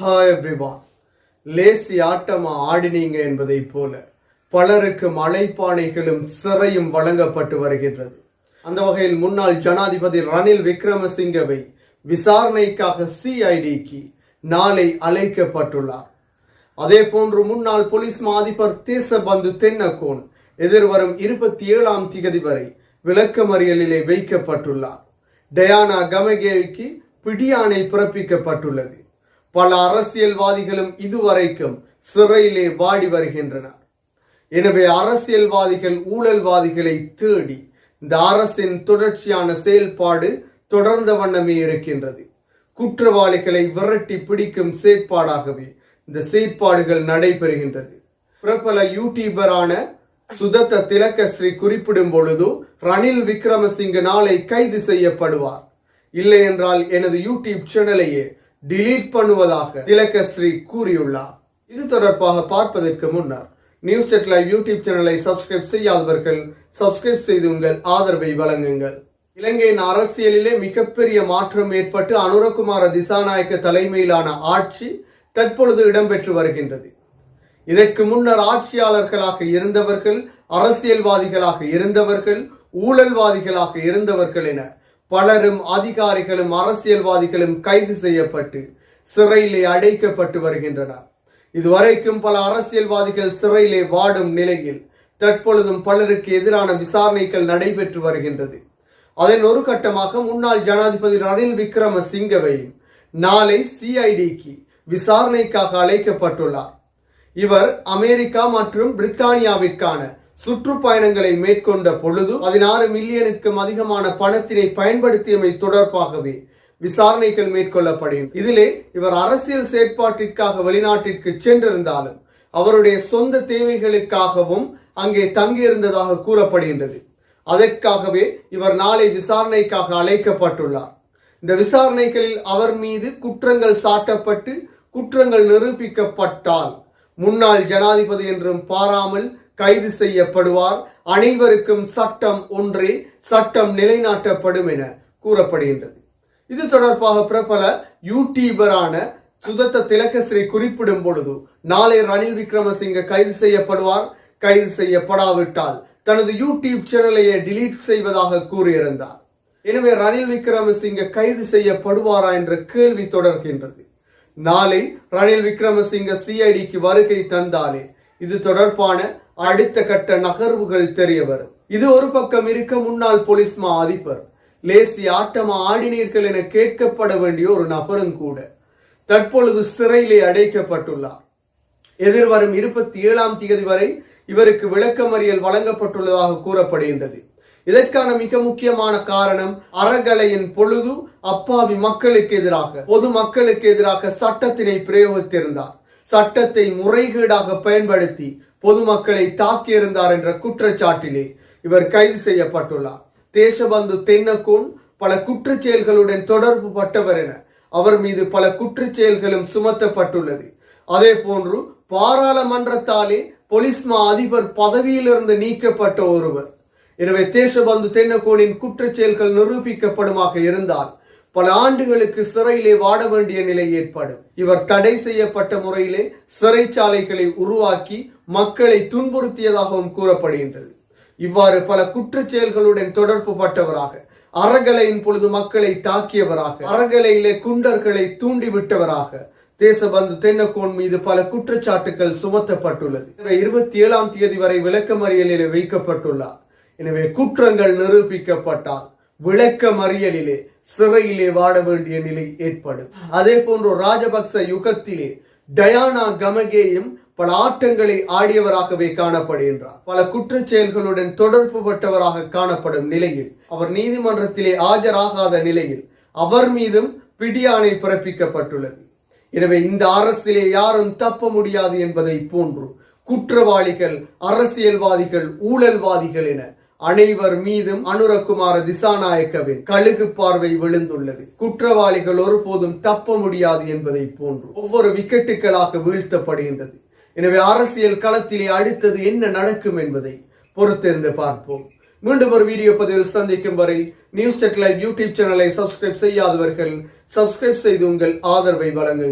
Hi everyone lazy ஆட்டமா ஆடினீங்க என்பதைப் போல பலருக்கு மலைப்பானைகளும் சிறையும் வழங்கப்பட்டு வருகின்றது. அந்த வகையில் முன்னாள் ஜனாதிபதி ரணில் விக்ரமசிங்கவை விசாரணைக்காக சிஐடிக்கு நாளை அழைக்கப்பட்டுள்ளார். அதே போன்று முன்னாள் போலீஸ் மா அதிபர் தேசபந்து தென்னகோன் எதிர்வரும் இருபத்தி ஏழாம் திகதி வரை விளக்கமறியலிலே வைக்கப்பட்டுள்ளார். டயானா கமகேவிக்கு பிடியாணை பிறப்பிக்கப்பட்டுள்ளது. பல அரசியல்வாதிகளும் இதுவரைக்கும் சிறையிலே வாடி வருகின்றனர். எனவே அரசியல்வாதிகள் ஊழல்வாதிகளை தேடி இந்த அரசின் தொடர்ச்சியான செயல்பாடு தொடர்ந்த வண்ணமே இருக்கின்றது. குற்றவாளிகளை விரட்டி பிடிக்கும் செயற்பாடாகவே இந்த செயற்பாடுகள் நடைபெறுகின்றது. பிரபல யூடியூபரான சுதத்த திலக்கஸ்ரீ குறிப்பிடும் பொழுது ரணில் விக்ரமசிங்க நாளை கைது செய்யப்படுவார். இல்லை என்றால் எனது யூடியூப் சேனலையே டிலீட் பண்ணுவதாக திலகஸ்ரீ கூறியுள்ளார். இது தொடர்பாக பார்ப்பதற்கு முன்னர் நியூஸ் டெட் லைவ் யூடியூப் சேனலை சப்ஸ்கிரைப் செய்யாதவர்கள் சப்ஸ்கிரைப் செய்து உங்கள் ஆதரவை வழங்குங்கள். இலங்கையின் அரசியலிலே மிகப்பெரிய மாற்றம் ஏற்பட்டு அனுரகுமார திசாநாயக்க தலைமையிலான ஆட்சி தற்பொழுது இடம்பெற்று வருகின்றது. இதற்கு முன்னர் ஆட்சியாளர்களாக இருந்தவர்கள் அரசியல்வாதிகளாக இருந்தவர்கள் ஊழல்வாதிகளாக இருந்தவர்கள் என பலரும் அதிகாரிகளும் அரசியல்வாதிகளும் கைது செய்யப்பட்டு சிறையிலே அடைக்கப்பட்டு வருகின்றனர். இதுவரைக்கும் பல அரசியல்வாதிகள் சிறையிலே வாடும் நிலையில் தற்பொழுதும் பலருக்கு எதிரான விசாரணைகள் நடைபெற்று வருகின்றது. அதன் ஒரு கட்டமாக முன்னாள் ஜனாதிபதி ரணில் விக்ரம நாளை சிஐடிக்கு விசாரணைக்காக அழைக்கப்பட்டுள்ளார். இவர் அமெரிக்கா மற்றும் பிரித்தானியாவிற்கான சுற்றுப்பயணங்களை மேற்கொண்ட பொழுது பதினாறு மில்லியனுக்கும் அதிகமான பணத்தினை பயன்படுத்தியமை தொடர்பாகவே விசாரணைகள் மேற்கொள்ளப்படுகின்றன இதிலே இவர் அரசியல் செயற்பாட்டிற்காக வெளிநாட்டிற்கு சென்றிருந்தாலும் அவருடைய சொந்த தேவைகளுக்காகவும் அங்கே தங்கியிருந்ததாக கூறப்படுகின்றது. அதற்காகவே இவர் நாளை விசாரணைக்காக அழைக்கப்பட்டுள்ளார். இந்த விசாரணைகளில் அவர் மீது குற்றங்கள் சாட்டப்பட்டு குற்றங்கள் நிரூபிக்கப்பட்டால் முன்னாள் ஜனாதிபதி என்றும் பாராமல் கைது செய்யப்படுவார். அனைவருக்கும் சட்டம் ஒன்றே சட்டம் நிலைநாட்டப்படும் என கூறப்படுகின்றது. இது தொடர்பாக பிரபல யூடியூபரான சுதத்த திலகஸ்ரீ குறிப்பிடும் பொழுது நாளை ரணில் விக்ரமசிங்க கைது செய்யப்படுவார். கைது செய்யப்படாவிட்டால் தனது யூடியூப் சேனலையே டிலீட் செய்வதாக கூறியிருந்தார். எனவே ரணில் விக்ரமசிங்க கைது செய்யப்படுவாரா என்ற கேள்வி தொடர்கின்றது. நாளை ரணில் விக்ரமசிங்க சிஐடிக்கு வருகை தந்தாலே இது தொடர்பான அடுத்த கட்ட நகர்வுகள் தெரிய வரும். இது ஒரு பக்கம் இருக்க முன்னாள் போலீஸ் மா அதிபர். லேசி ஆட்டமா ஆடினீர்கள் என கேட்கப்பட வேண்டிய ஒரு நபரும் கூட. தற்பொழுது சிறையிலே அடைக்கப்பட்டுள்ளார். எதிர்வரும் இருபத்தி ஏழாம் தேதி வரை இவருக்கு விளக்கமறியல் வழங்கப்பட்டுள்ளதாக கூறப்படுகின்றது. இதற்கான மிக முக்கியமான காரணம் அறகலையின் பொழுது அப்பாவி மக்களுக்கு எதிராக பொது மக்களுக்கு எதிராக சட்டத்தினை பிரயோகித்திருந்தார். சட்டத்தை முறைகேடாக பயன்படுத்தி பொதுமக்களை தாக்கியிருந்தார் என்ற குற்றச்சாட்டிலே இவர் கைது செய்யப்பட்டுள்ளார். தேசபந்து தென்னக்கோன் பல குற்றச் செயல்களுடன் தொடர்பு பட்டவர் என அவர் மீது பல குற்றச் செயல்களும் சுமத்தப்பட்டுள்ளது. அதே போன்று பாராளுமன்றத்தாலே பொலிஸ்மா அதிபர் பதவியிலிருந்து நீக்கப்பட்ட ஒருவர். எனவே தேசபந்து தென்னக்கோனின் குற்றச் செயல்கள் நிரூபிக்கப்படுமாக இருந்தால் பல ஆண்டுகளுக்கு சிறையிலே வாட வேண்டிய நிலை ஏற்படும். இவர் தடை செய்யப்பட்ட முறையிலே சிறைச்சாலைகளை உருவாக்கி மக்களை துன்புறுத்தியதாகவும் கூறப்படுகின்றது. இவ்வாறு பல குற்றச் செயல்களுடன் தொடர்பு பட்டவராக அறகலையின் பொழுது மக்களை தாக்கியவராக அறகலையிலே குண்டர்களை தூண்டிவிட்டவராக தேசபந்து தென்னக்கோன் மீது பல குற்றச்சாட்டுகள் சுமத்தப்பட்டுள்ளது. எனவே இருபத்தி ஏழாம் தேதி வரை விளக்கமறியலிலே வைக்கப்பட்டுள்ளார். எனவே குற்றங்கள் நிரூபிக்கப்பட்டால் விளக்கமறியலிலே சிறையிலே வாட வேண்டிய நிலை ஏற்படும். அதே போன்று ராஜபக்ச யுகத்திலே டயானா கமகேயும் பல ஆட்டங்களை ஆடியவராகவே காணப்படுகின்றார். பல குற்றச்செயல்களுடன் தொடர்பு பட்டவராக காணப்படும் நிலையில் அவர் நீதிமன்றத்திலே ஆஜராகாத நிலையில் அவர் மீதும் பிடியாணை பிறப்பிக்கப்பட்டுள்ளது. எனவே இந்த அரசிலே யாரும் தப்ப முடியாது என்பதை போன்று குற்றவாளிகள் அரசியல்வாதிகள் ஊழல்வாதிகள் என அனைவர் மீதும் அனுரகுமார திசாநாயக்கவின் கழுகு பார்வை விழுந்துள்ளது. குற்றவாளிகள் ஒருபோதும் தப்ப முடியாது என்பதை போன்று ஒவ்வொரு விக்கெட்டுகளாக வீழ்த்தப்படுகின்றது. எனவே அரசியல் களத்திலே அடுத்தது என்ன நடக்கும் என்பதை பொறுத்திருந்து பார்ப்போம். மீண்டும் ஒரு வீடியோ பதிவில் சந்திக்கும் வரை நியூஸ் டெக் லைவ் யூடியூப் சேனலை சப்ஸ்கிரைப் செய்யாதவர்கள் சப்ஸ்கிரைப் செய்து உங்கள் ஆதரவை வழங்குங்கள்.